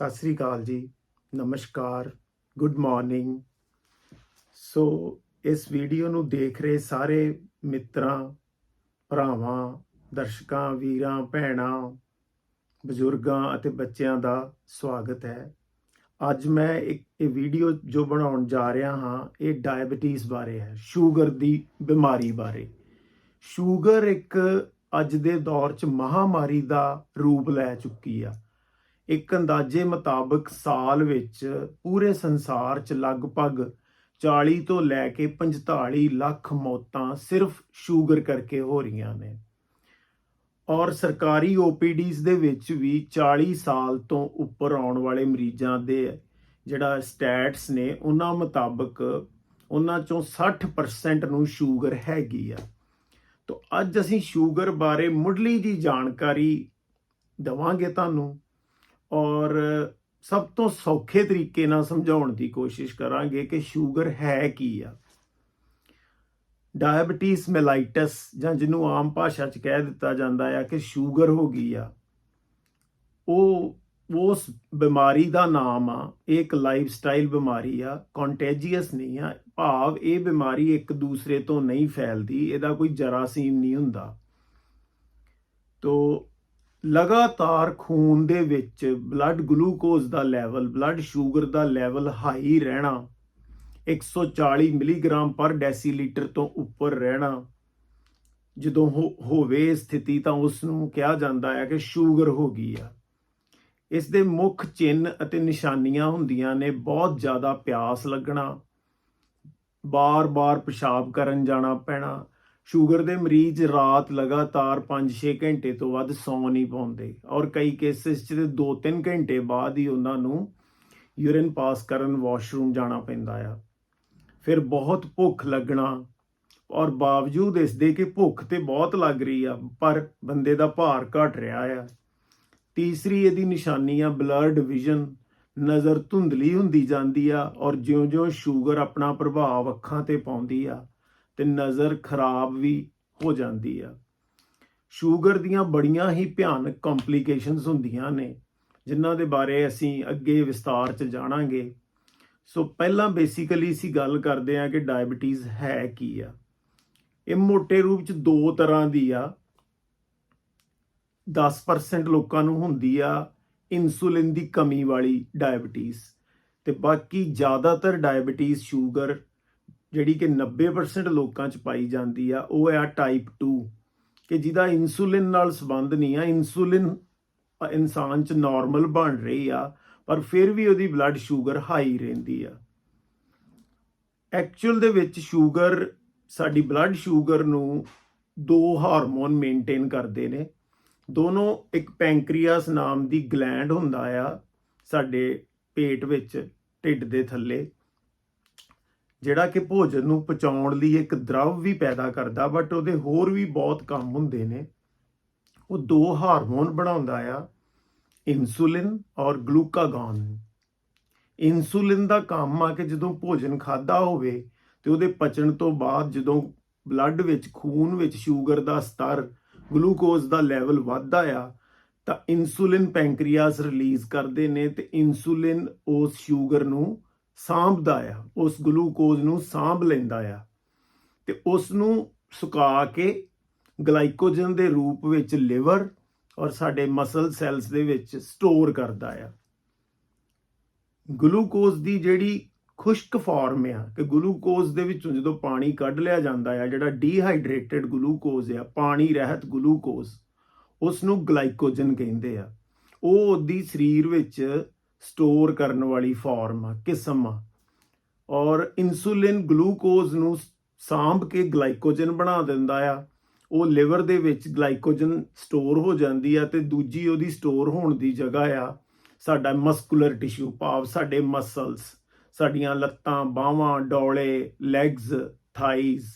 ਸਤਿ ਸ੍ਰੀ ਅਕਾਲ ਜੀ, ਨਮਸਕਾਰ, good morning. ਸੋ, ਇਸ ਵੀਡੀਓ ਨੂੰ ਦੇਖ ਰਹੇ ਸਾਰੇ ਮਿੱਤਰਾਂ, ਭਰਾਵਾਂ, ਦਰਸ਼ਕਾਂ, ਵੀਰਾਂ, ਭੈਣਾਂ, ਬਜ਼ੁਰਗਾਂ ਅਤੇ ਬੱਚਿਆਂ ਦਾ ਸਵਾਗਤ ਹੈ। ਅੱਜ ਮੈਂ ਇੱਕ, ਇਹ ਵੀਡੀਓ ਜੋ ਬਣਾਉਣ ਜਾ ਰਿਹਾ ਹਾਂ, ਇਹ ਡਾਇਬੀਟੀਜ਼ ਬਾਰੇ ਹੈ, ਸ਼ੂਗਰ ਦੀ ਬਿਮਾਰੀ ਬਾਰੇ। ਸ਼ੂਗਰ ਇੱਕ ਅੱਜ ਦੇ ਦੌਰ 'ਚ ਮਹਾਮਾਰੀ ਦਾ ਰੂਪ ਲੈ ਚੁੱਕੀ ਆ। ਇੱਕ ਅੰਦਾਜ਼ੇ ਮੁਤਾਬਕ ਸਾਲ ਵਿੱਚ ਪੂਰੇ ਸੰਸਾਰ 'ਚ ਲਗਭਗ 40 ਤੋਂ ਲੈ ਕੇ 45 ਲੱਖ ਮੌਤਾਂ ਸਿਰਫ ਸ਼ੂਗਰ ਕਰਕੇ ਹੋ ਰਹੀਆਂ ਨੇ। ਔਰ ਸਰਕਾਰੀ OPDs ਦੇ ਵਿੱਚ ਵੀ 40 ਸਾਲ ਤੋਂ ਉੱਪਰ ਆਉਣ ਵਾਲੇ ਮਰੀਜ਼ਾਂ ਦੇ ਜਿਹੜਾ ਸਟੈਟਸ ਨੇ, ਉਹਨਾਂ ਮੁਤਾਬਕ ਉਹਨਾਂ ਚੋਂ 60% ਨੂੰ ਸ਼ੂਗਰ ਹੈਗੀ ਆ। ਤਾਂ ਅੱਜ ਅਸੀਂ ਸ਼ੂਗਰ ਬਾਰੇ ਮੁੱਢਲੀ ਜੀ ਜਾਣਕਾਰੀ ਦਵਾਂਗੇ ਤੁਹਾਨੂੰ। ਔਰ ਸਭ ਤੋਂ ਸੌਖੇ ਤਰੀਕੇ ਨਾਲ ਸਮਝਾਉਣ ਦੀ ਕੋਸ਼ਿਸ਼ ਕਰਾਂਗੇ ਕਿ ਸ਼ੂਗਰ ਹੈ ਕੀ ਆ। ਡਾਇਬੀਟੀਜ਼ ਮੈਲਾਈਟਸ ਜਾਂ ਜਿਹਨੂੰ ਆਮ ਭਾਸ਼ਾ 'ਚ ਕਹਿ ਦਿੱਤਾ ਜਾਂਦਾ ਆ ਕਿ ਸ਼ੂਗਰ ਹੋ ਗਈ ਆ, ਉਹ, ਉਸ ਬਿਮਾਰੀ ਦਾ ਨਾਮ ਆ, ਇਹ ਇੱਕ ਲਾਈਫ ਸਟਾਈਲ ਬਿਮਾਰੀ ਆ ਕੰਟੇਜੀਅਸ ਨਹੀਂ ਆ, ਭਾਵ ਇਹ ਬਿਮਾਰੀ ਇੱਕ ਦੂਸਰੇ ਤੋਂ ਨਹੀਂ ਫੈਲਦੀ, ਇਹਦਾ ਕੋਈ ਜਰਾਸੀਮ ਨਹੀਂ ਹੁੰਦਾ। ਤੋ ਲਗਾਤਾਰ ਖੂਨ ਦੇ ਵਿੱਚ ਬਲੱਡ ਗਲੂਕੋਜ਼ ਦਾ ਲੈਵਲ ਬਲੱਡ ਸ਼ੂਗਰ ਦਾ ਲੈਵਲ ਹਾਈ ਰਹਿਣਾ 140 ਮਿਲੀਗ੍ਰਾਮ ਪਰ ਡੈਸੀਲੀਟਰ ਤੋਂ ਉੱਪਰ ਰਹਿਣਾ, ਜਦੋਂ ਹੋ- ਹੋਵੇ ਸਥਿਤੀ ਤਾਂ ਉਸ ਨੂੰ ਕਿਹਾ ਜਾਂਦਾ ਹੈ ਕਿ ਸ਼ੂਗਰ ਹੋ ਗਈ ਆ। ਇਸ ਦੇ ਮੁੱਖ ਚਿੰਨ ਅਤੇ ਨਿਸ਼ਾਨੀਆਂ ਹੁੰਦੀਆਂ ਨੇ ਬਹੁਤ ਜ਼ਿਆਦਾ ਪਿਆਸ ਲੱਗਣਾ, ਬਾਰ-ਬਾਰ ਪਿਸ਼ਾਬ ਕਰਨ ਜਾਣਾ ਪੈਣਾ ਸ਼ੂਗਰ ਦੇ ਮਰੀਜ਼ ਰਾਤ ਲਗਾਤਾਰ 5-6 ਘੰਟੇ ਤੋਂ ਵੱਧ ਸੌਂ ਨਹੀਂ ਪਾਉਂਦੇ ਔਰ ਕਈ ਕੇਸਿਸ 'ਚ ਤੇ 2-3 ਘੰਟੇ ਬਾਅਦ ਹੀ ਉਹਨਾਂ ਨੂੰ ਯੂਰਿਨ ਪਾਸ ਕਰਨ ਵਾਸ਼ਰੂਮ ਜਾਣਾ ਪੈਂਦਾ ਆ। ਫਿਰ ਬਹੁਤ ਭੁੱਖ ਲੱਗਣਾ ਔਰ ਬਾਵਜੂਦ ਇਸ ਦੇ ਕਿ ਭੁੱਖ ਤੇ ਬਹੁਤ ਲੱਗ ਰਹੀ ਆ, ਪਰ ਬੰਦੇ ਦਾ ਭਾਰ ਘਟ ਰਿਹਾ ਆ। ਤੀਸਰੀ ਇਹਦੀ ਨਿਸ਼ਾਨੀ ਆ ਬਲਰਡ ਵਿਜ਼ਨ। ਨਜ਼ਰ ਧੁੰਦਲੀ ਹੁੰਦੀ ਜਾਂਦੀ ਆ ਔਰ ਜਿਉਂ-ਜਿਉਂ ਸ਼ੂਗਰ ਆਪਣਾ ਪ੍ਰਭਾਵ ਅੱਖਾਂ ਤੇ ਪਾਉਂਦੀ ਆ ਤੇ ਨਜ਼ਰ ਖਰਾਬ ਵੀ ਹੋ ਜਾਂਦੀ ਆ। ਸ਼ੂਗਰ ਦੀਆਂ ਬੜੀਆਂ ਹੀ ਭਿਆਨਕ ਕੰਪਲਿਕੇਸ਼ਨਸ ਹੁੰਦੀਆਂ ਨੇ, ਜਿਨ੍ਹਾਂ ਦੇ ਬਾਰੇ ਅਸੀਂ ਅੱਗੇ ਵਿਸਤਾਰ 'ਚ ਜਾਣਾਂਗੇ। ਸੋ ਪਹਿਲਾਂ ਬੇਸਿਕਲੀ ਅਸੀਂ ਗੱਲ ਕਰਦੇ ਹਾਂ ਕਿ ਡਾਇਬੀਟੀਜ਼ ਹੈ ਕੀ ਆ। ਇਹ ਮੋٹے ਰੂਪ 'ਚ ਦੋ ਤਰ੍ਹਾਂ ਦੀ ਆ। 10% ਲੋਕਾਂ ਨੂੰ ਹੁੰਦੀ ਆ ਇਨਸੂਲਿਨ ਦੀ ਕਮੀ ਵਾਲੀ ਡਾਇਬੀਟੀਜ਼ ਤੇ ਬਾਕੀ ਜ਼ਿਆਦਾਤਰ ਡਾਇਬੀਟੀਜ਼ ਸ਼ੂਗਰ ਜਿਹੜੀ ਕਿ 90% ਲੋਕਾਂ 'ਚ ਪਾਈ ਜਾਂਦੀ ਆ, ਉਹ ਆ ਟਾਈਪ 2 ਕਿ ਜਿਹਦਾ ਇਨਸੂਲਿਨ ਨਾਲ ਸੰਬੰਧ ਨਹੀਂ ਆ। ਇਨਸੂਲਿਨ ਇਨਸਾਨ 'ਚ ਨਾਰਮਲ ਬਣ ਰਹੀ ਆ, ਪਰ ਫਿਰ ਵੀ ਉਹਦੀ ਬਲੱਡ ਸ਼ੂਗਰ ਹਾਈ ਰਹਿੰਦੀ ਆ। ਐਕਚੁਅਲ ਦੇ ਵਿੱਚ ਸ਼ੂਗਰ ਸਾਡੀ ਬਲੱਡ ਸ਼ੂਗਰ ਨੂੰ ਦੋ ਹਾਰਮੋਨ ਮੇਨਟੇਨ ਕਰਦੇ ਨੇ। ਦੋਨੋਂ ਇੱਕ ਪੈਂਕਰੀਆਸ ਨਾਮ ਦੀ ਗਲੈਂਡ ਹੁੰਦਾ ਆ, ਸਾਡੇ ਪੇਟ ਵਿੱਚ, ਢਿੱਡ ਦੇ ਥੱਲੇ। ਜਿਹੜਾ ਕਿ ਭੋਜਨ ਨੂੰ ਪਚਾਉਣ ਲਈ ਇੱਕ ਦਰਵ ਵੀ ਪੈਦਾ ਕਰਦਾ ਬਟ ਉਹਦੇ ਹੋਰ ਵੀ ਬਹੁਤ ਕੰਮ ਹੁੰਦੇ ਨੇ। ਉਹ ਦੋ ਹਾਰਮੋਨ ਬਣਾਉਂਦਾ ਆ, ਇਨਸੂਲਿਨ ਔਰ ਗਲੂਕਾਗਨ। ਇਨਸੂਲਿਨ ਦਾ ਕੰਮ ਆ ਕਿ ਜਦੋਂ ਭੋਜਨ ਖਾਦਾ ਹੋਵੇ ਤੇ ਉਹਦੇ ਪਚਣ ਤੋਂ ਬਾਅਦ ਜਦੋਂ ਬਲੱਡ ਵਿੱਚ, ਖੂਨ ਵਿੱਚ ਸ਼ੂਗਰ ਦਾ ਸਤਰ ਗਲੂਕੋਜ਼ ਦਾ ਲੈਵਲ ਵੱਧਦਾ ਆ, ਤਾਂ ਇਨਸੂਲਿਨ ਪੈਂਕਰੀਆਸ ਰਿਲੀਜ਼ ਕਰਦੇ ਨੇ ਤੇ ਇਨਸੂਲਿਨ ਉਸ ਸ਼ੂਗਰ ਨੂੰ ਸਾਂਭਦਾ ਆ, ਉਸ ਗਲੂਕੋਜ਼ ਨੂੰ ਸਾਂਭ ਲੈਂਦਾ ਆ ਤੇ ਉਸ ਨੂੰ ਸੁਕਾ ਕੇ ਗਲਾਈਕੋਜਨ ਦੇ ਰੂਪ ਵਿੱਚ ਲਿਵਰ ਔਰ ਸਾਡੇ ਮਸਲ ਸੈਲਸ ਦੇ ਵਿੱਚ ਸਟੋਰ ਕਰਦਾ ਆ। ਗਲੂਕੋਜ਼ ਦੀ ਜਿਹੜੀ ਖੁਸ਼ਕ ਫਾਰਮ ਆ ਕਿ ਗਲੂਕੋਜ਼ ਦੇ ਵਿੱਚੋਂ ਜਦੋਂ ਪਾਣੀ ਕੱਢ ਲਿਆ ਜਾਂਦਾ ਆ, ਜਿਹੜਾ ਡੀਹਾਈਡਰੇਟਡ ਗਲੂਕੋਜ਼ ਆ, ਪਾਣੀ ਰਹਿਤ ਗਲੂਕੋਜ਼, ਉਸ ਨੂੰ ਗਲਾਈਕੋਜਨ ਕਹਿੰਦੇ ਆ। ਉਹ ਉਹਦੀ ਸਰੀਰ ਵਿੱਚ ਸਟੋਰ ਕਰਨ ਵਾਲੀ ਫਾਰਮ ਆ ਕਿਸਮ। ਆ ਔਰ ਇਨਸੂਲਿਨ ਗਲੂਕੋਜ਼ ਨੂੰ ਸਾਂਭ ਕੇ ਗਲਾਈਕੋਜਨ ਬਣਾ ਦਿੰਦਾ ਆ। ਉਹ ਲਿਵਰ ਦੇ ਵਿੱਚ ਗਲਾਈਕੋਜਨ ਸਟੋਰ ਹੋ ਜਾਂਦੀ ਆ ਤੇ ਦੂਜੀ ਉਹਦੀ ਸਟੋਰ ਹੋਣ ਦੀ ਜਗ੍ਹਾ ਆ। ਸਾਡਾ ਮਸਕੂਲਰ ਟਿਸ਼ੂ ਭਾਵ ਸਾਡੇ ਮਸਲਸ ਸਾਡੀਆਂ ਲੱਤਾਂ, ਬਾਹਾਂ, ਡੌਲੇ ਲੈਗਸ ਥਾਈਜ਼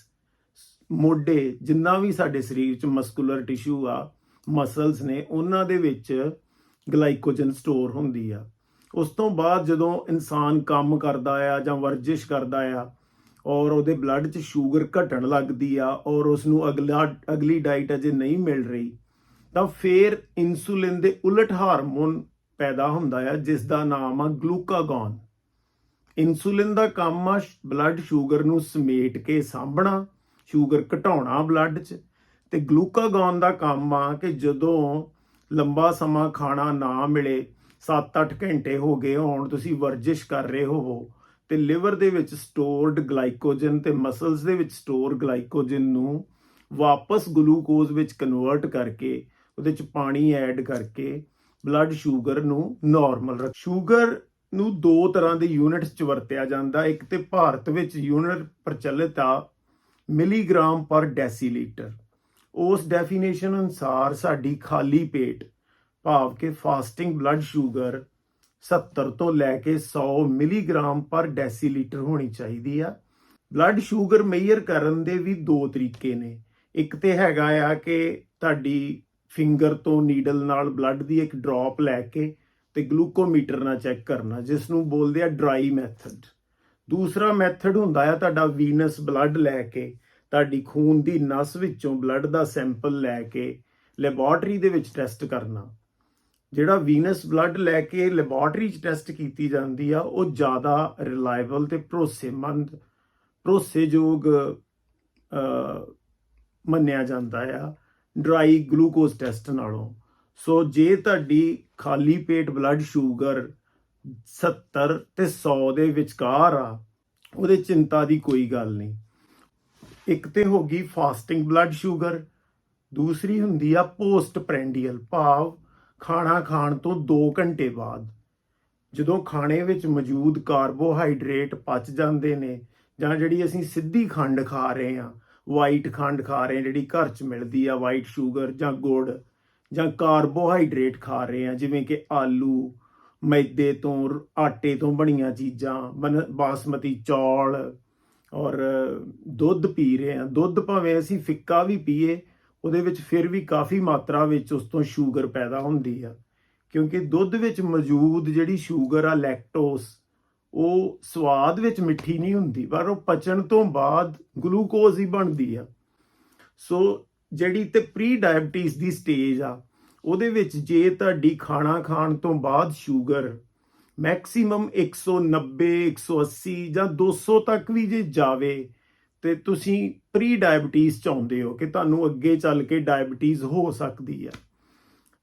ਮੋਢੇ, ਜਿੰਨਾ ਵੀ ਸਾਡੇ ਸਰੀਰ 'ਚ ਮਸਕੂਲਰ ਟਿਸ਼ੂ ਆ ਮਸਲਸ ਨੇ, ਉਹਨਾਂ ਦੇ ਵਿੱਚ ਗਲਾਈਕੋਜਨ ਸਟੋਰ ਹੁੰਦੀ ਆ। ਉਸ ਤੋਂ ਬਾਅਦ ਜਦੋਂ ਇਨਸਾਨ ਕੰਮ ਕਰਦਾ ਆ ਜਾਂ ਵਰਜਿਸ਼ ਕਰਦਾ ਆ ਔਰ ਉਹਦੇ ਬਲੱਡ 'ਚ ਸ਼ੂਗਰ ਘਟਣ ਲੱਗਦੀ ਆ ਔਰ ਉਸ ਨੂੰ ਅਗਲਾ, ਅਗਲੀ ਡਾਈਟ ਅਜੇ ਨਹੀਂ ਮਿਲ ਰਹੀ, ਤਾਂ ਫਿਰ ਇਨਸੂਲਿਨ ਦੇ ਉਲਟ ਹਾਰਮੋਨ ਪੈਦਾ ਹੁੰਦਾ ਆ ਜਿਸ ਦਾ ਨਾਮ ਆ ਗਲੂਕਾਗੋਨ ਇਨਸੂਲਿਨ ਦਾ ਕੰਮ ਆ ਬਲੱਡ ਸ਼ੂਗਰ ਨੂੰ ਸਮੇਟ ਕੇ ਸਾਂਭਣਾ ਸ਼ੂਗਰ ਘਟਾਉਣਾ ਬਲੱਡ 'ਚ, ਤੇ ਗਲੂਕਾਗੋਨ ਦਾ ਕੰਮ ਆ ਕਿ ਜਦੋਂ ਲੰਬਾ ਸਮਾਂ ਖਾਣਾ ਨਾ ਮਿਲੇ 7-8 ਘੰਟੇ ਹੋ ਗਏ ਹੋਣ, ਤੁਸੀਂ ਵਰਜਿਸ਼ ਕਰ ਰਹੇ ਹੋਵੋ ਤੇ ਲਿਵਰ ਦੇ ਵਿੱਚ ਸਟੋਰਡ ਗਲਾਈਕੋਜਨ ਤੇ ਮਸਲਸ ਦੇ ਵਿੱਚ ਸਟੋਰ ਗਲਾਈਕੋਜਨ ਨੂੰ ਵਾਪਸ ਗਲੂਕੋਜ਼ ਵਿੱਚ ਕਨਵਰਟ ਕਰਕੇ, ਉਹਦੇ ਚ ਪਾਣੀ ਐਡ ਕਰਕੇ ਬਲੱਡ ਸ਼ੂਗਰ ਨੂੰ ਨਾਰਮਲ ਰੱਖ ਸ਼ੂਗਰ ਨੂੰ ਦੋ ਤਰ੍ਹਾਂ ਦੇ ਯੂਨਿਟਸ ਚ ਵਰਤਿਆ ਜਾਂਦਾ, ਇੱਕ ਤੇ ਭਾਰਤ ਵਿੱਚ ਯੂਨਿਟ ਪ੍ਰਚਲਿਤ ਆ ਮਿਲੀਗ੍ਰਾਮ ਪਰ ਡੈਸੀਲੀਟਰ। ਉਸ ਡੈਫੀਨੇਸ਼ਨ ਅਨੁਸਾਰ ਸਾਡੀ ਖਾਲੀ ਪੇਟ ਭਾਵ ਕਿ ਫਾਸਟਿੰਗ ਬਲੱਡ ਸ਼ੂਗਰ 70 ਤੋਂ ਲੈ ਕੇ 100 ਮਿਲੀਗ੍ਰਾਮ ਪਰ ਡੈਸੀਲੀਟਰ ਹੋਣੀ ਚਾਹੀਦੀ ਆ। ਬਲੱਡ ਸ਼ੂਗਰ ਮੇਜਰ ਕਰਨ ਦੇ ਵੀ ਦੋ ਤਰੀਕੇ ਨੇ। ਇੱਕ ਤੇ ਹੈਗਾ ਆ ਕਿ ਤੁਹਾਡੀ ਫਿੰਗਰ ਤੋਂ ਨੀਡਲ ਨਾਲ ਬਲੱਡ ਦੀ ਇੱਕ ਡ੍ਰੌਪ ਲੈ ਕੇ ਤੇ ਗਲੂਕੋਮੀਟਰ ਨਾਲ ਚੈੱਕ ਕਰਨਾ ਜਿਸ ਨੂੰ ਬੋਲਦੇ ਆ ਡਰਾਈ ਮੈਥਡ। ਦੂਸਰਾ ਮੈਥਡ ਹੁੰਦਾ ਆ ਤੁਹਾਡਾ ਵੀਨਸ ਬਲੱਡ ਲੈ ਕੇ, ਤੁਹਾਡੀ ਖੂਨ ਦੀ ਨਸ ਵਿੱਚੋਂ ਬਲੱਡ ਦਾ ਸੈਂਪਲ ਲੈ ਕੇ ਲੈਬੋਰਟਰੀ ਦੇ ਵਿੱਚ ਟੈਸਟ ਕਰਨਾ। ਜਿਹੜਾ ਵੀਨਸ ਬਲੱਡ ਲੈ ਕੇ ਲੈਬੋਰਟਰੀ 'ਚ ਟੈਸਟ ਕੀਤੀ ਜਾਂਦੀ ਆ, ਉਹ ਜ਼ਿਆਦਾ ਰਿਲਾਇਬਲ ਤੇ ਭਰੋਸੇਮੰਦ, ਭਰੋਸੇਯੋਗ ਮੰਨਿਆ ਜਾਂਦਾ ਆ ਡਰਾਈ ਗਲੂਕੋਜ਼ ਟੈਸਟ ਨਾਲੋਂ। ਸੋ ਜੇ ਤੁਹਾਡੀ ਖਾਲੀ ਪੇਟ ਬਲੱਡ ਸ਼ੂਗਰ 70 ਤੇ 100 ਦੇ ਵਿਚਕਾਰ ਆ, ਉਹਦੇ ਚਿੰਤਾ ਦੀ ਕੋਈ ਗੱਲ ਨਹੀਂ। ਇੱਕ ਤੇ ਹੋ ਗਈ ਫਾਸਟਿੰਗ ਬਲੱਡ ਸ਼ੂਗਰ ਦੂਸਰੀ ਹੁੰਦੀ ਆ ਪੋਸਟ ਪ੍ਰੈਂਡੀਅਲ ਭਾਵ। ਖਾਣਾ ਖਾਣ ਤੋਂ 2 ਘੰਟੇ ਬਾਅਦ, ਜਦੋਂ ਖਾਣੇ ਵਿੱਚ ਮੌਜੂਦ ਕਾਰਬੋਹਾਈਡਰੇਟ ਪਚ ਜਾਂਦੇ ਨੇ ਜਾਂ ਜਿਹੜੀ ਅਸੀਂ ਸਿੱਧੀ ਖੰਡ ਖਾ ਰਹੇ ਹਾਂ ਵਾਈਟ ਖੰਡ ਖਾ ਰਹੇ ਹਾਂ, ਜਿਹੜੀ ਘਰ 'ਚ ਮਿਲਦੀ ਆ ਵਾਈਟ ਸ਼ੂਗਰ ਜਾਂ ਗੁੜ ਜਾਂ ਕਾਰਬੋਹਾਈਡਰੇਟ ਖਾ ਰਹੇ ਹਾਂ, ਜਿਵੇਂ ਕਿ ਆਲੂ, ਮੈਦੇ ਤੋਂ, ਆਟੇ ਤੋਂ ਬਣੀਆਂ ਚੀਜ਼ਾਂ, ਬਨ- ਬਾਸਮਤੀ ਚੌਲ ਔਰ ਦੁੱਧ ਪੀ ਰਹੇ ਹਾਂ। ਦੁੱਧ ਭਾਵੇਂ ਅਸੀਂ ਫਿੱਕਾ ਵੀ ਪੀਏ ਉਹਦੇ ਵਿੱਚ ਫਿਰ ਵੀ ਕਾਫੀ ਮਾਤਰਾ ਵਿੱਚ ਉਸ ਤੋਂ ਸ਼ੂਗਰ ਪੈਦਾ ਹੁੰਦੀ ਆ। ਕਿਉਂਕਿ ਦੁੱਧ ਵਿੱਚ ਮੌਜੂਦ ਜਿਹੜੀ ਸ਼ੂਗਰ ਆ ਲੈਕਟੋਸ ਉਹ ਸਵਾਦ ਵਿੱਚ ਮਿੱਠੀ ਨਹੀਂ ਹੁੰਦੀ, ਪਰ ਉਹ ਪਚਣ ਤੋਂ ਬਾਅਦ ਗਲੂਕੋਜ਼ ਹੀ ਬਣਦੀ ਆ। ਸੋ ਜਿਹੜੀ ਤੇ ਪ੍ਰੀ ਡਾਇਬਟੀਜ਼ ਦੀ ਸਟੇਜ ਆ, ਉਹਦੇ ਵਿੱਚ ਜੇ ਤੁਹਾਡੀ ਖਾਣਾ ਖਾਣ ਤੋਂ ਬਾਅਦ ਸ਼ੂਗਰ ਮੈਕਸਿਮਮ 190 180 ਜਾਂ 200 ਤੱਕ ਵੀ ਜੇ ਜਾਵੇ ਤੇ ਤੁਸੀਂ ਪ੍ਰੀ ਡਾਇਬਟੀਜ਼ ਚਾਹੁੰਦੇ ਹੋ ਕਿ ਤੁਹਾਨੂੰ ਅੱਗੇ ਚੱਲ ਕੇ ਡਾਇਬਟੀਜ਼ ਹੋ ਸਕਦੀ ਆ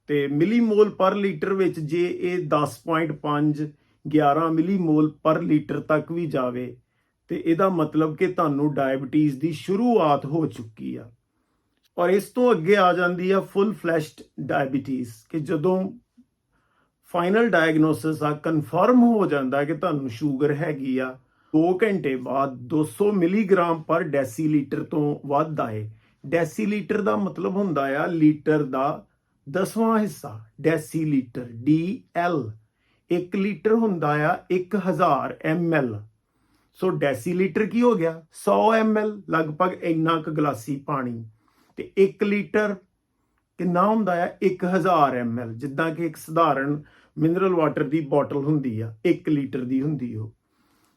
ਤੇ ਮਿਲੀਮੋਲ ਪਰ ਲੀਟਰ ਵਿੱਚ ਜੇ ਇਹ 10.5 11 ਮਿਲੀਮੋਲ ਪਰ ਲੀਟਰ ਤੱਕ ਵੀ ਜਾਵੇ, ਤੇ ਇਹਦਾ ਮਤਲਬ ਕਿ ਤੁਹਾਨੂੰ ਡਾਇਬਟੀਜ਼ ਦੀ ਸ਼ੁਰੂਆਤ ਹੋ ਚੁੱਕੀ ਆ। ਔਰ ਇਸ ਤੋਂ ਅੱਗੇ ਆ ਜਾਂਦੀ ਆ ਫੁੱਲ ਫਲੈਸ਼ਡ ਡਾਇਬਟੀਜ਼ ਕਿ ਜਦੋਂ ਫਾਈਨਲ ਡਾਇਗਨੋਸਿਸ ਆ ਕਨਫਰਮ ਹੋ ਜਾਂਦਾ ਕਿ ਤੁਹਾਨੂੰ ਸ਼ੂਗਰ ਹੈਗੀ ਆ 2 ਘੰਟੇ ਬਾਅਦ 200 ਮਿਲੀਗ੍ਰਾਮ ਪਰ ਡੈਸੀਲੀਟਰ ਤੋਂ ਵੱਧ ਆਏ। ਡੈਸੀਲੀਟਰ ਦਾ ਮਤਲਬ ਹੁੰਦਾ ਆ ਲੀਟਰ ਦਾ ਦਸਵਾਂ ਹਿੱਸਾ, ਡੈਸੀਲੀਟਰ, ਡੀ ਐਲ। 1 ਲੀਟਰ ਹੁੰਦਾ ਆ 1000 ml ਸੋ ਡੈਸੀਲੀਟਰ ਕੀ ਹੋ ਗਿਆ? 100 ml ਲਗਭਗ ਇੰਨਾ ਕੁ ਗਲਾਸੀ ਪਾਣੀ। ਤੇ 1 ਲੀਟਰ ਕਿੰਨਾ ਹੁੰਦਾ ਆ? 1000 ml ਜਿੱਦਾਂ ਕਿ ਇੱਕ ਸਧਾਰਨ ਮਿਨਰਲ ਵਾਟਰ ਦੀ ਬੋਟਲ ਹੁੰਦੀ ਆ 1 ਲੀਟਰ ਦੀ ਹੁੰਦੀ ਉਹ।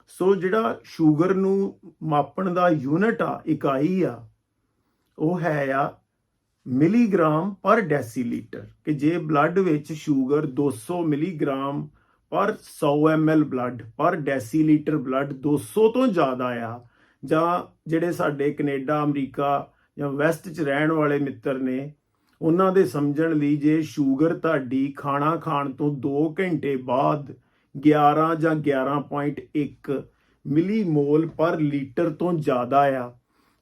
ਸੋ ਜਿਹੜਾ ਸ਼ੂਗਰ ਨੂੰ ਮਾਪਣ ਦਾ ਯੂਨਿਟ ਆ, ਇਕਾਈ ਆ, ਉਹ ਹੈ ਆ ਮਿਲੀਗ੍ਰਾਮ ਪਰ ਡੈਸੀਲੀਟਰ ਕਿ ਜੇ ਬਲੱਡ ਵਿੱਚ ਸ਼ੂਗਰ 200 ਮਿਲੀਗ੍ਰਾਮ ਪਰ 100 ml ਬਲੱਡ, ਪਰ ਡੈਸੀਲੀਟਰ ਬਲੱਡ 200 ਤੋਂ ਜ਼ਿਆਦਾ ਆ, ਜਾਂ ਜਿਹੜੇ ਸਾਡੇ ਕੈਨੇਡਾ, ਅਮਰੀਕਾ ਜਾਂ ਵੈਸਟ 'ਚ ਰਹਿਣ ਵਾਲੇ ਮਿੱਤਰ ਨੇ, ਉਹਨਾਂ ਦੇ ਸਮਝਣ ਲਈ ਜੇ ਸ਼ੂਗਰ ਤੁਹਾਡੀ ਖਾਣਾ ਖਾਣ ਤੋਂ 2 ਘੰਟੇ ਬਾਅਦ 11 ਜਾਂ 11.1 ਮਿਲੀਮੋਲ ਪਰ ਲੀਟਰ ਤੋਂ ਜ਼ਿਆਦਾ ਆ,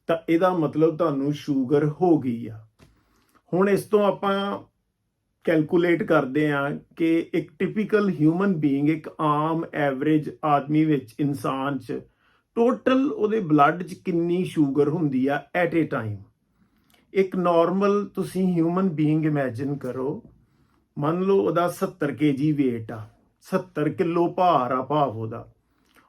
ਤਾਂ ਇਹਦਾ ਮਤਲਬ ਤੁਹਾਨੂੰ ਸ਼ੂਗਰ ਹੋ ਗਈ ਆ। ਹੁਣ ਇਸ ਤੋਂ ਆਪਾਂ ਕੈਲਕੂਲੇਟ ਕਰਦੇ ਆ ਕਿ ਇੱਕ ਟਿਪੀਕਲ ਹਿਊਮਨ ਬੀਇੰਗ ਇੱਕ ਆਮ ਐਵਰੇਜ ਆਦਮੀ ਵਿੱਚ ਇਨਸਾਨ 'ਚ ਟੋਟਲ ਉਹਦੇ ਬਲੱਡ 'ਚ ਕਿੰਨੀ ਸ਼ੂਗਰ ਹੁੰਦੀ ਆ ਐਟ ਏ ਟਾਈਮ। ਇੱਕ ਨਾਰਮਲ ਤੁਸੀਂ ਹਿਊਮਨ ਬੀਇੰਗ ਇਮੇਜਿਨ ਕਰੋ, ਮੰਨ ਲਓ ਉਹਦਾ 70 ਕੇਜੀ weight ਆ। 70 ਕਿਲੋ ਭਾਰ ਆ ਭਾਵ ਉਹਦਾ।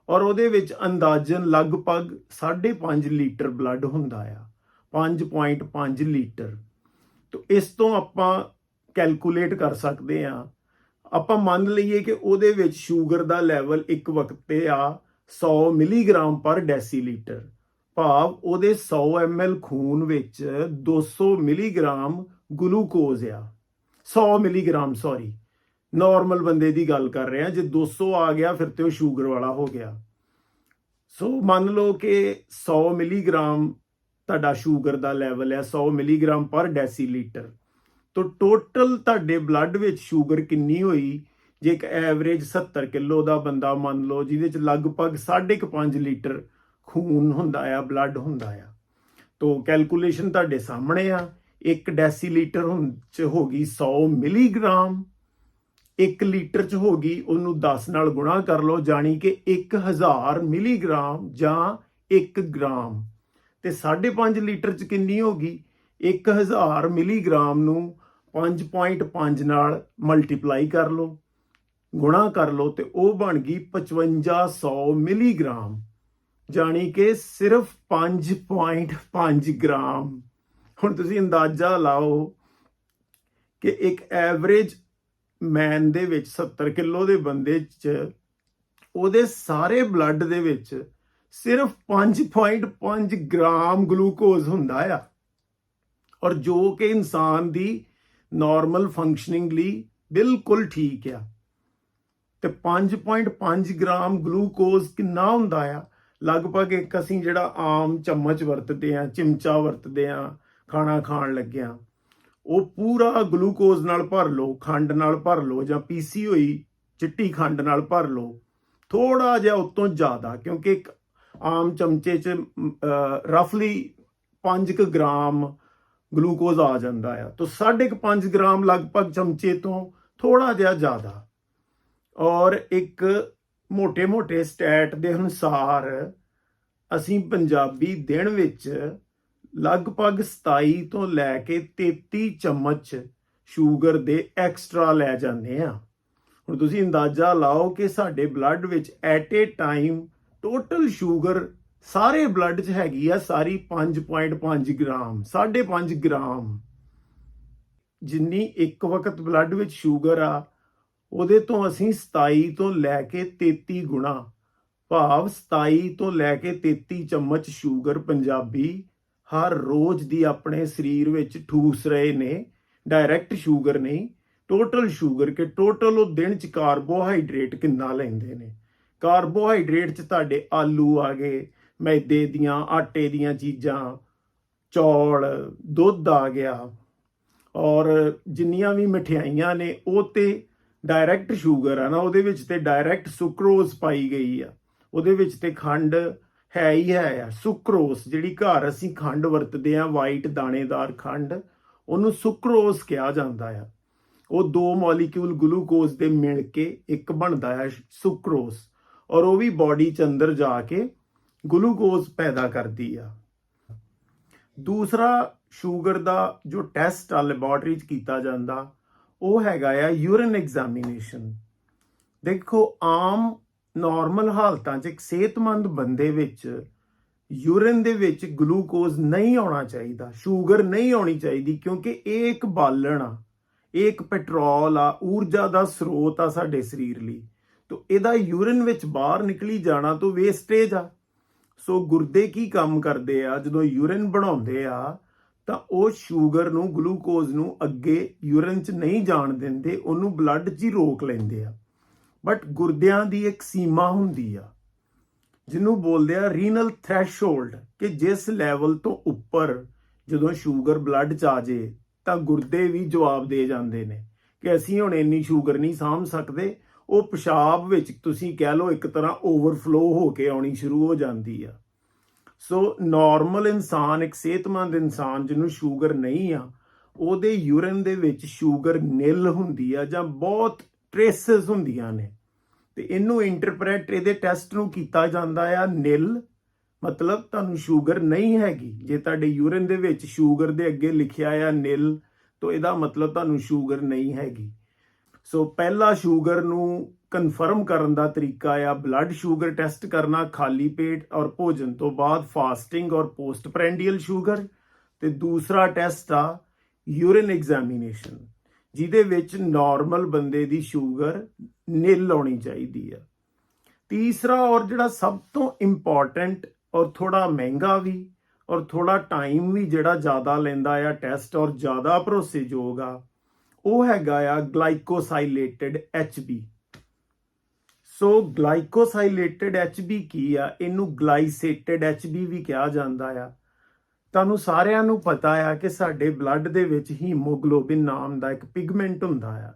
ਔਰ ਉਹਦੇ ਵਿੱਚ ਅੰਦਾਜ਼ਨ ਲਗਭਗ 5.5 ਲੀਟਰ ਬਲੱਡ ਹੁੰਦਾ ਆ। 5.5 ਲੀਟਰ। ਤੋ ਇਸ ਤੋਂ ਆਪਾਂ ਕੈਲਕੂਲੇਟ ਕਰ ਸਕਦੇ ਆ। ਆਪਾਂ ਮੰਨ ਲਈਏ ਕਿ ਉਹਦੇ ਵਿੱਚ ਸ਼ੂਗਰ ਦਾ ਲੈਵਲ ਇੱਕ ਵਕਤ ਤੇ ਆ 100 ਮਿਲੀਗ੍ਰਾਮ ਪਰ ਡੈਸੀਲੀਟਰ। ਭਾਵ ਉਹਦੇ 100 ml ਖੂਨ ਵਿੱਚ 200 ਮਿਲੀਗ੍ਰਾਮ ਗਲੂਕੋਜ਼ ਆ। 100 ਮਿਲੀਗ੍ਰਾਮ ਸੌਰੀ ਨਾਰਮਲ ਬੰਦੇ ਦੀ ਗੱਲ ਕਰ ਰਹੇ ਹਾਂ ਜੇ 200 ਆ ਗਿਆ ਫਿਰ ਤੇ ਉਹ ਸ਼ੂਗਰ ਵਾਲਾ ਹੋ ਗਿਆ। ਸੋ ਮੰਨ ਲਓ ਕਿ 100 ਮਿਲੀਗ੍ਰਾਮ ਤੁਹਾਡਾ ਸ਼ੂਗਰ ਦਾ ਲੈਵਲ ਹੈ 100 ਮਿਲੀਗ੍ਰਾਮ ਪਰ ਡੈਸੀਲੀਟਰ ਤੋ ਟੋਟਲ ਤੁਹਾਡੇ ਬਲੱਡ ਵਿੱਚ ਸ਼ੂਗਰ ਕਿੰਨੀ ਹੋਈ? ਜੇ ਇੱਕ ਐਵਰੇਜ 70 ਕਿਲੋ ਦਾ ਬੰਦਾ ਮੰਨ ਲਓ, ਜਿਹਦੇ ਚ ਲਗਭਗ 5.5 ਲੀਟਰ ਖੂਨ ਹੁੰਦਾ ਆ ਬਲੱਡ ਹੁੰਦਾ ਆ। ਤੋ ਕੈਲਕੂਲੇਸ਼ਨ ਤੁਹਾਡੇ ਸਾਹਮਣੇ ਆ 1 ਡੈਸੀਲੀਟਰ ਹੁਣ ਚ ਹੋ ਗਈ 100 ਮਿਲੀਗ੍ਰਾਮ। 1 ਲੀਟਰ ਚ ਹੋ ਗਈ, ਉਹਨੂੰ 10 ਨਾਲ ਗੁਣਾ ਕਰ ਲਓ, ਜਾਣੀ ਕਿ 1000 ਮਿਲੀਗ੍ਰਾਮ ਜਾਂ 1 ਗ੍ਰਾਮ। ਤੇ 5.5 ਲੀਟਰ ਚ ਕਿੰਨੀ ਹੋ ਗਈ? 1000 ਮਿਲੀਗ੍ਰਾਮ ਨੂੰ 5.5 ਨਾਲ ਮਲਟੀਪਲਾਈ ਕਰ ਲਓ, ਗੁਣਾ ਕਰ ਲਓ, ਤੇ ਉਹ ਬਣ ਗਈ 5500 ਮਿਲੀਗ੍ਰਾਮ, ਜਾਣੀ ਕਿ ਸਿਰਫ 5.5 ਗ੍ਰਾਮ। ਹੁਣ ਤੁਸੀਂ ਅੰਦਾਜ਼ਾ ਲਾਓ ਕਿ ਇੱਕ ਐਵਰੇਜ ਮੈਨ ਦੇ ਵਿੱਚ 70 ਕਿਲੋ ਦੇ ਬੰਦੇ ਚ ਉਹਦੇ ਸਾਰੇ ਬਲੱਡ ਦੇ ਵਿੱਚ ਸਿਰਫ 5.5 ਗ੍ਰਾਮ ਗਲੂਕੋਜ਼ ਹੁੰਦਾ ਆ। ਔਰ ਜੋ ਕਿ ਇਨਸਾਨ ਦੀ ਨਾਰਮਲ ਫੰਕਸ਼ਨਿੰਗ ਲਈ ਬਿਲਕੁਲ ਠੀਕ ਆ। ਤੇ 5.5 ਗ੍ਰਾਮ ਗਲੂਕੋਜ਼ ਕਿੰਨਾ ਹੁੰਦਾ ਆ? ਲਗਭਗ ਇੱਕ ਅਸੀਂ ਜਿਹੜਾ ਆਮ ਚਮਚ ਵਰਤਦੇ ਆ, ਚਿਮਚਾ ਵਰਤਦੇ ਆ, ਖਾਣਾ ਖਾਣ ਲੱਗਿਆ। ਉਹ ਪੂਰਾ ਗਲੂਕੋਜ਼ ਨਾਲ ਭਰ ਲਓ, ਖੰਡ ਨਾਲ ਭਰ ਲਓ ਜਾਂ ਪੀਸੀ ਹੋਈ ਚਿੱਟੀ ਖੰਡ ਨਾਲ ਭਰ ਲਓ। ਥੋੜਾ ਜਿਹਾ ਉਤੋਂ ਜ਼ਿਆਦਾ, ਕਿਉਂਕਿ ਇੱਕ ਆਮ ਚਮਚੇ 'ਚ ਰਫਲੀ 5 ਕ ਗ੍ਰਾਮ ਗਲੂਕੋਜ਼ ਆ ਜਾਂਦਾ ਆ। ਤਾਂ 5.5 ਗ੍ਰਾਮ ਲਗਭਗ ਚਮਚੇ ਤੋਂ ਥੋੜਾ ਜਿਹਾ ਜ਼ਿਆਦਾ। ਔਰ ਇੱਕ ਮੋٹے-ਮੋٹے ਸਟੈਟ ਦੇ ਅਨੁਸਾਰ ਅਸੀਂ ਪੰਜਾਬੀ ਦਿਨ ਵਿੱਚ ਲਗਭਗ 27 ਤੋਂ ਲੈ ਕੇ 33 ਚਮਚ ਸ਼ੂਗਰ ਦੇ ਐਕਸਟਰਾ ਲੈ ਜਾਂਦੇ ਆ ਹੁਣ ਤੁਸੀਂ ਅੰਦਾਜ਼ਾ ਲਾਓ ਕਿ ਸਾਡੇ ਬਲੱਡ ਵਿੱਚ at a time total sugar ਸਾਰੇ ਬਲੱਡ 'ਚ ਹੈਗੀ ਆ ਸਾਰੀ 5.5 ਗ੍ਰਾਮ 5.5 ਗ੍ਰਾਮ। ਜਿੰਨੀ ਇੱਕ ਵਕਤ ਬਲੱਡ ਵਿੱਚ ਸ਼ੂਗਰ ਆ, ਉਹਦੇ ਤੋਂ ਅਸੀਂ 27 ਤੋਂ ਲੈ ਕੇ 33 ਗੁਣਾ, ਭਾਵ 27 ਤੋਂ ਲੈ ਕੇ 33 ਚਮਚ ਸ਼ੂਗਰ ਪੰਜਾਬੀ ਹਰ ਰੋਜ਼ ਦੀ ਆਪਣੇ ਸਰੀਰ ਵਿੱਚ ਠੂਸ ਰਹੇ ਨੇ ਡਾਇਰੈਕਟ ਸ਼ੂਗਰ ਨਹੀਂ ਟੋਟਲ ਸ਼ੂਗਰ ਕਿ ਟੋਟਲ ਉਹ ਦਿਨ ਚ ਕਾਰਬੋਹਾਈਡਰੇਟ ਕਿੰਨਾ ਲੈਂਦੇ ਨੇ। ਕਾਰਬੋਹਾਈਡਰੇਟ ਚ ਤੁਹਾਡੇ ਆਲੂ ਆ ਗਏ, ਮੈਦੇ ਦੀਆਂ, ਆਟੇ ਦੀਆਂ ਚੀਜ਼ਾਂ, ਚੌਲ, ਦੁੱਧ ਆ ਗਿਆ। ਔਰ ਜਿੰਨੀਆਂ ਵੀ ਮਠਿਆਈਆਂ ਨੇ, ਉਹ ਤੇ ਡਾਇਰੈਕਟ ਸ਼ੂਗਰ ਆ ਨਾ, ਉਹਦੇ ਵਿੱਚ ਤੇ ਡਾਇਰੈਕਟ ਸੁਕਰੋਜ਼ ਪਾਈ ਗਈ ਆ। ਉਹਦੇ ਵਿੱਚ ਤੇ ਖੰਡ ਹੈ ਹੀ ਹੈ ਆ। ਸੁਕਰੋਸ, ਜਿਹੜੀ ਘਰ ਅਸੀਂ ਖੰਡ ਵਰਤਦੇ ਆ ਵਾਈਟ ਦਾਣੇਦਾਰ ਖੰਡ, ਉਹਨੂੰ ਸੁਕਰੋਸ ਕਿਹਾ ਜਾਂਦਾ ਆ। ਉਹ ਦੋ ਮੋਲੀਕਿਊਲ ਗਲੂਕੋਜ਼ ਦੇ ਮਿਲ ਕੇ ਇੱਕ ਬਣਦਾ ਹੈ ਸੁਕਰੋਸ। ਔਰ ਉਹ ਵੀ ਬਾਡੀ ਚ ਅੰਦਰ ਜਾ ਕੇ ਗਲੂਕੋਜ਼ ਪੈਦਾ ਕਰਦੀ ਆ। ਦੂਸਰਾ ਸ਼ੂਗਰ ਦਾ ਜੋ ਟੈਸਟ ਆ ਲੈਬੋਰਟਰੀ ਚ ਕੀਤਾ ਜਾਂਦਾ, ਉਹ ਹੈਗਾ ਆ ਯੂਰਿਨ ਐਗਜ਼ਾਮੀਨੇਸ਼ਨ ਦੇਖੋ, ਆਮ ਨਾਰਮਲ ਹਾਲਤਾਂ 'ਚ ਇੱਕ ਸਿਹਤਮੰਦ ਬੰਦੇ ਵਿੱਚ ਯੂਰਿਨ ਦੇ ਵਿੱਚ ਗਲੂਕੋਜ਼ ਨਹੀਂ ਆਉਣਾ ਚਾਹੀਦਾ ਸ਼ੂਗਰ ਨਹੀਂ ਆਉਣੀ ਚਾਹੀਦੀ, ਕਿਉਂਕਿ ਇਹ ਇੱਕ ਬਾਲਣ ਆ, ਇਹ ਇੱਕ ਪੈਟਰੋਲ ਆ, ਊਰਜਾ ਦਾ ਸਰੋਤ ਆ ਸਾਡੇ ਸਰੀਰ ਲਈ। ਤੋਂ ਇਹਦਾ ਯੂਰਿਨ ਵਿੱਚ ਬਾਹਰ ਨਿਕਲੀ ਜਾਣਾ ਤੋਂ ਵੇਸਟੇਜ ਆ। ਸੋ ਗੁਰਦੇ ਕੀ ਕੰਮ ਕਰਦੇ ਆ, ਜਦੋਂ ਯੂਰਿਨ ਬਣਾਉਂਦੇ ਆ, ਤਾਂ ਉਹ ਸ਼ੂਗਰ ਨੂੰ ਗਲੂਕੋਜ਼ ਨੂੰ ਅੱਗੇ ਯੂਰਿਨ 'ਚ ਨਹੀਂ ਜਾਣ ਦਿੰਦੇ, ਉਹਨੂੰ ਬਲੱਡ 'ਚ ਹੀ ਰੋਕ ਲੈਂਦੇ ਆ। ਬਟ ਗੁਰਦਿਆਂ ਦੀ ਇੱਕ ਸੀਮਾ ਹੁੰਦੀ ਆ, ਜਿਹਨੂੰ ਬੋਲਦੇ ਆ ਰੀਨਲ ਥ੍ਰੈਸ਼ਹੋਲਡ ਕਿ ਜਿਸ ਲੈਵਲ ਤੋਂ ਉੱਪਰ ਜਦੋਂ ਸ਼ੂਗਰ ਬਲੱਡ 'ਚ ਆ ਜੇ, ਤਾਂ ਗੁਰਦੇ ਵੀ ਜਵਾਬ ਦੇ ਜਾਂਦੇ ਨੇ ਕਿ ਅਸੀਂ ਹੁਣ ਇੰਨੀ ਸ਼ੂਗਰ ਨਹੀਂ ਸਾਂਭ ਸਕਦੇ। ਉਹ ਪਿਸ਼ਾਬ ਵਿੱਚ ਤੁਸੀਂ ਕਹਿ ਲਓ ਇੱਕ ਤਰ੍ਹਾਂ ਓਵਰਫਲੋ ਹੋ ਕੇ ਆਉਣੀ ਸ਼ੁਰੂ ਹੋ ਜਾਂਦੀ ਆ। ਸੋ ਨਾਰਮਲ ਇਨਸਾਨ, ਇੱਕ ਸਿਹਤਮੰਦ ਇਨਸਾਨ ਜਿਹਨੂੰ ਸ਼ੂਗਰ ਨਹੀਂ ਆ, ਉਹਦੇ ਯੂਰਿਨ ਦੇ ਵਿੱਚ ਸ਼ੂਗਰ ਨਿਲ ਹੁੰਦੀ ਆ ਜਾਂ ਬਹੁਤ ਟ੍ਰੇਸਸ ਹੁੰਦੀਆਂ ਨੇ। ਤੇ ਇਹਨੂੰ ਇੰਟਰਪ੍ਰੈਟ ਇਹਦੇ ਟੈਸਟ ਨੂੰ ਕੀਤਾ ਜਾਂਦਾ ਆ ਨਿਲ। ਮਤਲਬ ਤੁਹਾਨੂੰ ਸ਼ੂਗਰ ਨਹੀਂ ਹੈਗੀ। ਜੇ ਤੁਹਾਡੇ ਯੂਰਿਨ ਦੇ ਵਿੱਚ ਸ਼ੂਗਰ ਦੇ ਅੱਗੇ ਲਿਖਿਆ ਆ ਨਿਲ, ਤਾਂ ਇਹਦਾ ਮਤਲਬ ਤੁਹਾਨੂੰ ਸ਼ੂਗਰ ਨਹੀਂ ਹੈਗੀ। ਸੋ ਪਹਿਲਾ ਸ਼ੂਗਰ ਨੂੰ ਕਨਫਰਮ ਕਰਨ ਦਾ ਤਰੀਕਾ ਆ ਬਲੱਡ ਸ਼ੂਗਰ ਟੈਸਟ ਕਰਨਾ, ਖਾਲੀ ਪੇਟ ਔਰ ਭੋਜਨ ਤੋਂ ਬਾਅਦ ਫਾਸਟਿੰਗ ਔਰ ਪੋਸਟ ਪ੍ਰੈਂਡੀਅਲ ਸ਼ੂਗਰ ਤੇ ਦੂਸਰਾ ਟੈਸਟ ਆ ਯੂਰਿਨ ਐਗਜ਼ਾਮੀਨੇਸ਼ਨ ਜਿਹਦੇ ਵਿੱਚ ਨਾਰਮਲ ਬੰਦੇ ਦੀ ਸ਼ੂਗਰ ਨਿਲ ਆਉਣੀ ਚਾਹੀਦੀ ਆ। ਤੀਸਰਾ ਔਰ ਜਿਹੜਾ ਸਭ ਤੋਂ ਇੰਪੋਰਟੈਂਟ ਔਰ ਥੋੜਾ ਮਹਿੰਗਾ ਵੀ ਔਰ ਥੋੜਾ ਟਾਈਮ ਵੀ ਜਿਹੜਾ ਜ਼ਿਆਦਾ ਲੈਂਦਾ ਆ ਟੈਸਟ ਔਰ ਜ਼ਿਆਦਾ ਭਰੋਸੇਯੋਗ ਆ, ਉਹ ਹੈਗਾ ਆ ਗਲਾਈਕੋਸਾਈਲੇਟਡ HB ਸੋ ਗਲਾਈਕੋਸਾਈਲੇਟਡ HB ਕੀ ਆ? ਇਹਨੂੰ ਗਲਾਈਸੇਟਡ HB ਵੀ ਕਿਹਾ ਜਾਂਦਾ ਆ। ਤੁਹਾਨੂੰ ਸਾਰਿਆਂ ਨੂੰ ਪਤਾ ਆ ਕਿ ਸਾਡੇ ਬਲੱਡ ਦੇ ਵਿੱਚ ਹੀਮੋਗਲੋਬਿਨ ਨਾਮ ਦਾ ਇੱਕ ਪਿਗਮੈਂਟ ਹੁੰਦਾ ਆ,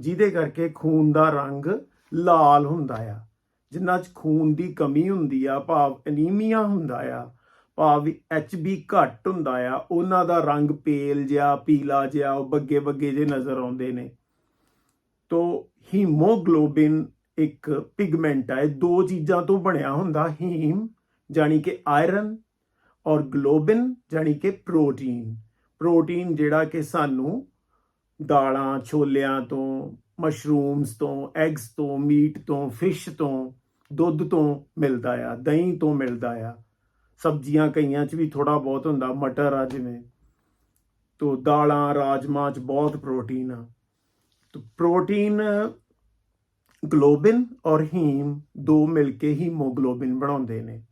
ਜਿਹਦੇ ਕਰਕੇ ਖੂਨ ਦਾ ਰੰਗ ਲਾਲ ਹੁੰਦਾ ਆ। ਜਿੰਨਾ ਚ ਖੂਨ ਦੀ ਕਮੀ ਹੁੰਦੀ ਆ, ਭਾਵ ਅਨੀਮੀਆ ਹੁੰਦਾ ਆ, ਭਾਵ HB ਘੱਟ ਹੁੰਦਾ ਆ, ਉਹਨਾਂ ਦਾ ਰੰਗ ਪੇਲ ਜਿਹਾ, ਪੀਲਾ ਜਿਹਾ, ਉਹ ਬੱਗੇ ਬੱਗੇ ਜੇ ਨਜ਼ਰ ਆਉਂਦੇ ਨੇ। ਤੋ ਹੀਮੋਗਲੋਬਿਨ ਇੱਕ ਪਿਗਮੈਂਟ ਹੈ ਦੋ ਚੀਜ਼ਾਂ ਤੋਂ ਬਣਿਆ ਹੁੰਦਾ, ਹੀਮ ਜਾਨੀ ਕਿ ਆਇਰਨ ਔਰ ਗਲੋਬਿਨ ਜਾਨੀ ਕਿ ਪ੍ਰੋਟੀਨ ਪ੍ਰੋਟੀਨ ਜਿਹੜਾ ਕਿ ਸਾਨੂੰ ਦਾਲਾਂ, ਛੋਲਿਆਂ ਤੋਂ, ਮਸ਼ਰੂਮਸ ਤੋਂ, ਐਗਸ ਤੋਂ, ਮੀਟ ਤੋਂ, ਫਿਸ਼ ਤੋਂ, ਦੁੱਧ ਤੋਂ ਮਿਲਦਾ ਆ, ਦਹੀਂ ਤੋਂ ਮਿਲਦਾ ਆ। ਸਬਜ਼ੀਆਂ ਕਈਆਂ 'ਚ ਵੀ ਥੋੜਾ ਬਹੁਤ ਹੁੰਦਾ, ਮਟਰ ਆ ਜਿਵੇਂ। ਤੋ ਦਾਲਾਂ ਰਾਜਮਾ 'ਚ ਬਹੁਤ ਪ੍ਰੋਟੀਨ ਆ। ਤੋ ਪ੍ਰੋਟੀਨ, ਗਲੋਬਿਨ ਔਰ ਹੀਮ ਦੋ ਮਿਲ ਕੇ ਹੀਮੋਗਲੋਬਿਨ ਬਣਾਉਂਦੇ ਨੇ।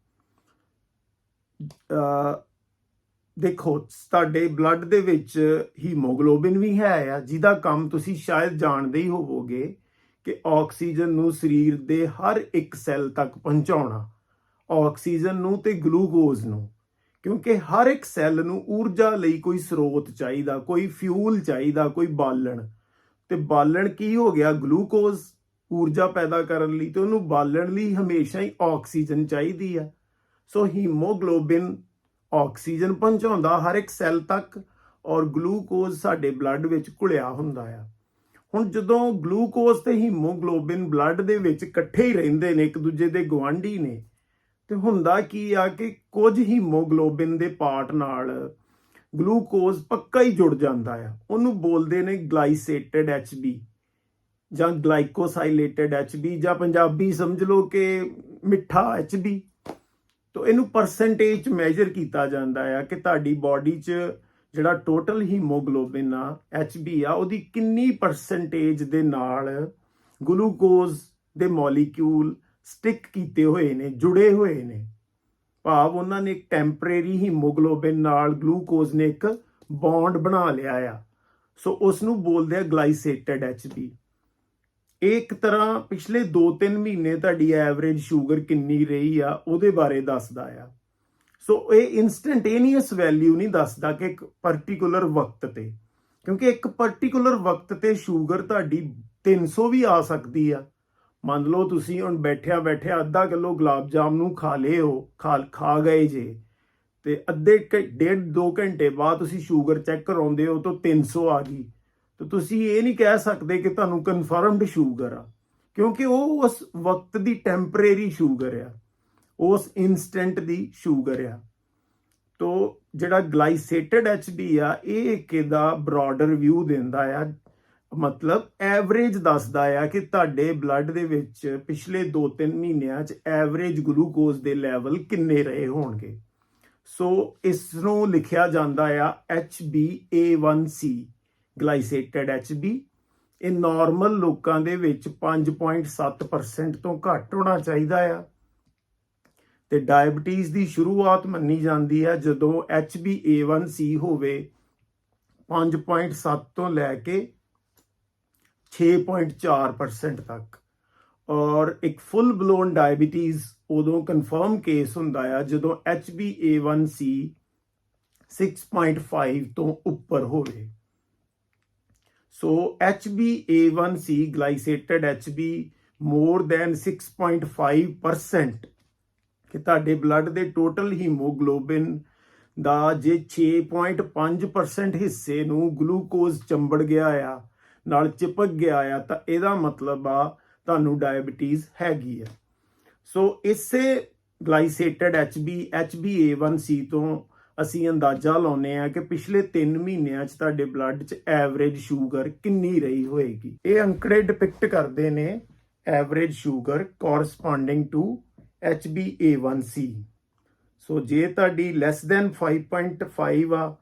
ਦੇਖੋ, ਤੁਹਾਡੇ ਬਲੱਡ ਦੇ ਵਿੱਚ ਹੀਮੋਗਲੋਬਿਨ ਵੀ ਹੈ ਆ, ਜਿਹਦਾ ਕੰਮ ਤੁਸੀਂ ਸ਼ਾਇਦ ਜਾਣਦੇ ਹੀ ਹੋਵੋਗੇ ਕਿ ਆਕਸੀਜਨ ਨੂੰ ਸਰੀਰ ਦੇ ਹਰ ਇੱਕ ਸੈੱਲ ਤੱਕ ਪਹੁੰਚਾਉਣਾ ਆਕਸੀਜਨ ਨੂੰ ਤੇ ਗਲੂਕੋਜ਼ ਨੂੰ, ਕਿਉਂਕਿ ਹਰ ਇੱਕ ਸੈੱਲ ਨੂੰ ਊਰਜਾ ਲਈ ਕੋਈ ਸਰੋਤ ਚਾਹੀਦਾ, ਕੋਈ ਫਿਊਲ ਚਾਹੀਦਾ, ਕੋਈ ਬਾਲਣ। ਤੇ ਬਾਲਣ ਕੀ ਹੋ ਗਿਆ? ਗਲੂਕੋਜ਼ ਊਰਜਾ ਪੈਦਾ ਕਰਨ ਲਈ ਤੇ ਉਹਨੂੰ ਬਾਲਣ ਲਈ ਹਮੇਸ਼ਾ ਹੀ ਆਕਸੀਜਨ ਚਾਹੀਦੀ ਆ। ਸੋ ਹੀਮੋਗਲੋਬਿਨ ਆਕਸੀਜਨ ਪਹੁੰਚਾਉਂਦਾ ਹਰ ਇੱਕ ਸੈੱਲ ਤੱਕ ਔਰ ਗਲੂਕੋਜ਼ ਸਾਡੇ ਬਲੱਡ ਵਿੱਚ ਘੁਲਿਆ ਹੁੰਦਾ ਆ। ਹੁਣ ਜਦੋਂ ਗਲੂਕੋਜ਼ ਤੇ ਹੀਮੋਗਲੋਬਿਨ ਬਲੱਡ ਦੇ ਵਿੱਚ ਇਕੱਠੇ ਹੀ ਰਹਿੰਦੇ ਨੇ, ਇੱਕ ਦੂਜੇ ਦੇ ਗਵਾਂਢੀ ਨੇ, ਤੇ ਹੁੰਦਾ ਕੀ ਆ ਕਿ ਕੁਝ ਹੀਮੋਗਲੋਬਿਨ ਦੇ ਪਾਰਟ ਨਾਲ ਗਲੂਕੋਜ਼ ਪੱਕਾ ਹੀ ਜੁੜ ਜਾਂਦਾ ਆ। ਉਹਨੂੰ ਬੋਲਦੇ ਨੇ ਗਲਾਈਸੇਟਡ HB ਜਾਂ ਗਲਾਈਕੋਸਾਈਲੇਟਡ HB ਜਾਂ ਪੰਜਾਬੀ ਸਮਝ ਲਓ ਕਿ ਮਿੱਠਾ HB ਤੋ ਇਹਨੂੰ ਪਰਸੈਂਟੇਜ ਮੈਜ਼ਰ ਕੀਤਾ ਜਾਂਦਾ ਆ ਕਿ ਤੁਹਾਡੀ ਬਾਡੀ 'ਚ ਜਿਹੜਾ ਟੋਟਲ ਹੀਮੋਗਲੋਬਿਨ ਆ HB ਆ, ਉਹਦੀ ਕਿੰਨੀ ਪਰਸੈਂਟੇਜ ਦੇ ਨਾਲ ਗਲੂਕੋਜ਼ ਦੇ ਮੋਲੀਕਿਊਲ ਸਟਿਕ ਕੀਤੇ ਹੋਏ ਨੇ, ਜੁੜੇ ਹੋਏ ਨੇ। ਭਾਵ ਉਹਨਾਂ ਨੇ ਇੱਕ ਟੈਂਪਰੇਰੀ ਹੀਮੋਗਲੋਬਿਨ ਨਾਲ ਗਲੂਕੋਜ਼ ਨੇ ਇੱਕ ਬੌਂਡ ਬਣਾ ਲਿਆ ਆ। ਸੋ ਉਸ ਨੂੰ ਬੋਲਦੇ ਆ ਗਲਾਈਸੇਟਡ HB ਇਹ ਇੱਕ ਤਰ੍ਹਾਂ ਪਿਛਲੇ 2-3 ਮਹੀਨੇ ਤੁਹਾਡੀ ਐਵਰੇਜ ਸ਼ੂਗਰ ਕਿੰਨੀ ਰਹੀ ਆ, ਉਹਦੇ ਬਾਰੇ ਦੱਸਦਾ ਆ। ਸੋ ਇਹ ਇਨਸਟੈਂਟੇਨੀਅਸ ਵੈਲਿਊ ਨਹੀਂ ਦੱਸਦਾ ਕਿ ਇੱਕ ਪਾਰਟਿਕੂਲਰ ਵਕਤ ਤੇ। ਕਿਉਂਕਿ ਇੱਕ ਪਾਰਟਿਕੂਲਰ ਵਕਤ ਤੇ ਸ਼ੂਗਰ ਤੁਹਾਡੀ 300 ਵੀ ਆ ਸਕਦੀ ਆ। ਮੰਨ ਲਓ ਤੁਸੀਂ ਹੁਣ ਬੈਠਿਆ ਬੈਠਿਆ ਅੱਧਾ ਕਿਲੋ ਗੁਲਾਬ ਜਾਮ ਨੂੰ ਖਾ ਲਏ ਹੋ ਖਾ ਖਾ ਗਏ ਜੇ। ਤੇ ਅੱਧੇ ਘ- ਡੇਢ 2 ਘੰਟੇ ਬਾਅਦ ਤੁਸੀਂ ਸ਼ੂਗਰ ਚੈੱਕ ਕਰਾਉਂਦੇ ਹੋ ਤਾਂ 300 ਆ ਗਈ। ਤਾਂ ਤੁਸੀਂ ਇਹ ਨਹੀਂ ਕਹਿ ਸਕਦੇ ਕਿ ਤੁਹਾਨੂੰ ਕਨਫਰਮਡ ਸ਼ੂਗਰ ਆ, ਕਿਉਂਕਿ ਉਹ ਉਸ ਵਕਤ ਦੀ ਟੈਂਪਰੇਰੀ ਸ਼ੂਗਰ ਆ ਉਸ ਇਨਸਟੈਂਟ ਦੀ ਸ਼ੂਗਰ ਆ। ਤੋ ਜਿਹੜਾ ਗਲਾਈਸੇਟਡ HB ਆ, ਇਹ ਇੱਕ ਇਹਦਾ ਬ੍ਰੌਡਰ ਵਿਊ ਦਿੰਦਾ ਆ। ਮਤਲਬ ਐਵਰੇਜ ਦੱਸਦਾ ਆ ਕਿ ਤੁਹਾਡੇ ਬਲੱਡ ਦੇ ਵਿੱਚ ਪਿਛਲੇ 2-3 ਮਹੀਨਿਆਂ 'ਚ ਐਵਰੇਜ ਗਲੂਕੋਜ਼ ਦੇ ਲੈਵਲ ਕਿੰਨੇ ਰਹੇ ਹੋਣਗੇ। ਸੋ ਇਸ ਨੂੰ ਲਿਖਿਆ ਜਾਂਦਾ ਆ HbA1c ਗਲਾਈਸੇਟਡ HB ਇਹ ਨਾਰਮਲ ਲੋਕਾਂ ਦੇ ਵਿੱਚ 5.7% ਤੋਂ ਘੱਟ ਹੋਣਾ ਚਾਹੀਦਾ ਆ। ਤੇ ਡਾਇਬੀਟੀਜ਼ ਦੀ ਸ਼ੁਰੂਆਤ ਮੰਨੀ ਜਾਂਦੀ ਹੈ ਜਦੋਂ HbA1c ਹੋਵੇ 5.7 ਤੋਂ ਲੈ ਕੇ 6.4% ਤੱਕ। ਔਰ ਇੱਕ ਫੁੱਲ ਬਲੋਨ ਡਾਇਬੀਟੀਜ਼ ਉਦੋਂ ਕਨਫਰਮ ਕੇਸ ਹੁੰਦਾ ਆ ਜਦੋਂ HbA1c 6.5 ਤੋਂ ਉੱਪਰ ਹੋਵੇ। ਸੋ HbA1c ਗਲਾਈਸੇਟਡ HB ਮੋਰ ਦੈਨ 6.5% ਕਿ ਤੁਹਾਡੇ ਬਲੱਡ ਦੇ ਟੋਟਲ ਹੀਮੋਗਲੋਬਿਨ ਦਾ ਜੇ 6.5% ਹਿੱਸੇ ਨੂੰ ਗਲੂਕੋਜ਼ ਚੰਬੜ ਗਿਆ ਆ, ਨਾਲ ਚਿਪਕ ਗਿਆ ਆ, ਤਾਂ ਇਹਦਾ ਮਤਲਬ ਆ ਤੁਹਾਨੂੰ ਡਾਇਬੀਟੀਜ਼ ਹੈਗੀ ਆ। ਸੋ ਇਸੇ ਗਲਾਈਸੇਟਡ HB HbA1c ਤੋਂ ਅਸੀਂ ਅੰਦਾਜ਼ਾ ਲਾਉਨੇ ਆ ਕਿ ਪਿਛਲੇ 3 ਮਹੀਨਿਆਂ 'ਚ ਤੁਹਾਡੇ ਬਲੱਡ 'ਚ ਐਵਰੇਜ ਸ਼ੂਗਰ ਕਿੰਨੀ ਰਹੀ ਹੋਏਗੀ। ਇਹ ਅੰਕੜੇ ਡਿਪਿਕਟ ਕਰਦੇ ਨੇ average sugar corresponding to HbA1c so ਜੇ ਤੁਹਾਡੀ ਲੈਸ ਦੈਨ 5.5 ਆ,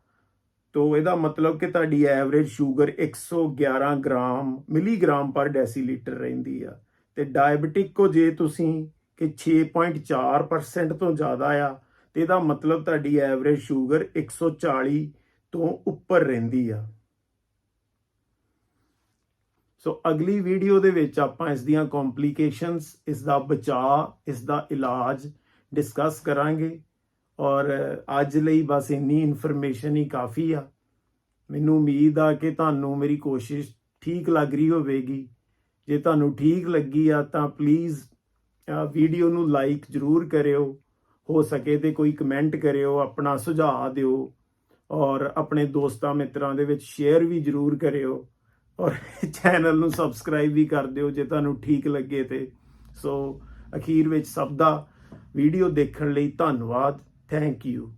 ਤੋ ਇਹਦਾ ਮਤਲਬ ਕਿ ਤੁਹਾਡੀ ਐਵਰੇਜ ਸ਼ੂਗਰ 111 ਗ੍ਰਾਮ, ਮਿਲੀਗ੍ਰਾਮ ਪਰ ਡੈਸੀਲੀਟਰ ਰਹਿੰਦੀ ਆ। ਤੇ ਡਾਇਬੀਟਿਕ ਕੋ ਜੇ ਤੁਸੀਂ ਕਿ 6.4% ਤੋਂ ਜ਼ਿਆਦਾ ਆ ਤੇ ਇਹਦਾ ਮਤਲਬ ਤੁਹਾਡੀ ਐਵਰੇਜ ਸ਼ੂਗਰ 140 ਤੋਂ ਉੱਪਰ ਰਹਿੰਦੀ ਆ। ਸੋ ਅਗਲੀ ਵੀਡੀਓ ਦੇ ਵਿੱਚ ਆਪਾਂ ਇਸ ਦੀਆਂ ਕੰਪਲਿਕੇਸ਼ਨਸ ਇਸ ਦਾ ਬਚਾਅ, ਇਸ ਦਾ ਇਲਾਜ ਡਿਸਕਸ ਕਰਾਂਗੇ। ਔਰ ਅੱਜ ਲਈ ਬਸ ਇੰਨੀ ਇਨਫੋਰਮੇਸ਼ਨ ਹੀ ਕਾਫੀ ਆ। ਮੈਨੂੰ ਉਮੀਦ ਆ ਕਿ ਤੁਹਾਨੂੰ ਮੇਰੀ ਕੋਸ਼ਿਸ਼ ਠੀਕ ਲੱਗ ਰਹੀ ਹੋਵੇਗੀ। ਜੇ ਤੁਹਾਨੂੰ ਠੀਕ ਲੱਗੀ ਆ ਤਾਂ ਪਲੀਜ਼ ਵੀਡੀਓ ਨੂੰ ਲਾਈਕ ਜ਼ਰੂਰ ਕਰਿਓ। ਹੋ ਸਕੇ ਤੇ ਕੋਈ ਕਮੈਂਟ ਕਰਿਓ, ਆਪਣਾ ਸੁਝਾਅ ਦਿਓ ਔਰ ਆਪਣੇ ਦੋਸਤਾਂ ਮਿੱਤਰਾਂ ਦੇ ਵਿੱਚ ਸ਼ੇਅਰ ਵੀ ਜ਼ਰੂਰ ਕਰਿਓ ਔਰ ਚੈਨਲ ਨੂੰ ਸਬਸਕ੍ਰਾਈਬ ਵੀ ਕਰ ਦਿਓ ਜੇ ਤੁਹਾਨੂੰ ਠੀਕ ਲੱਗੇ ਤੇ। ਸੋ ਅਖੀਰ ਵਿੱਚ ਸਭ ਦਾ ਵੀਡੀਓ ਦੇਖਣ ਲਈ ਧੰਨਵਾਦ। Thank you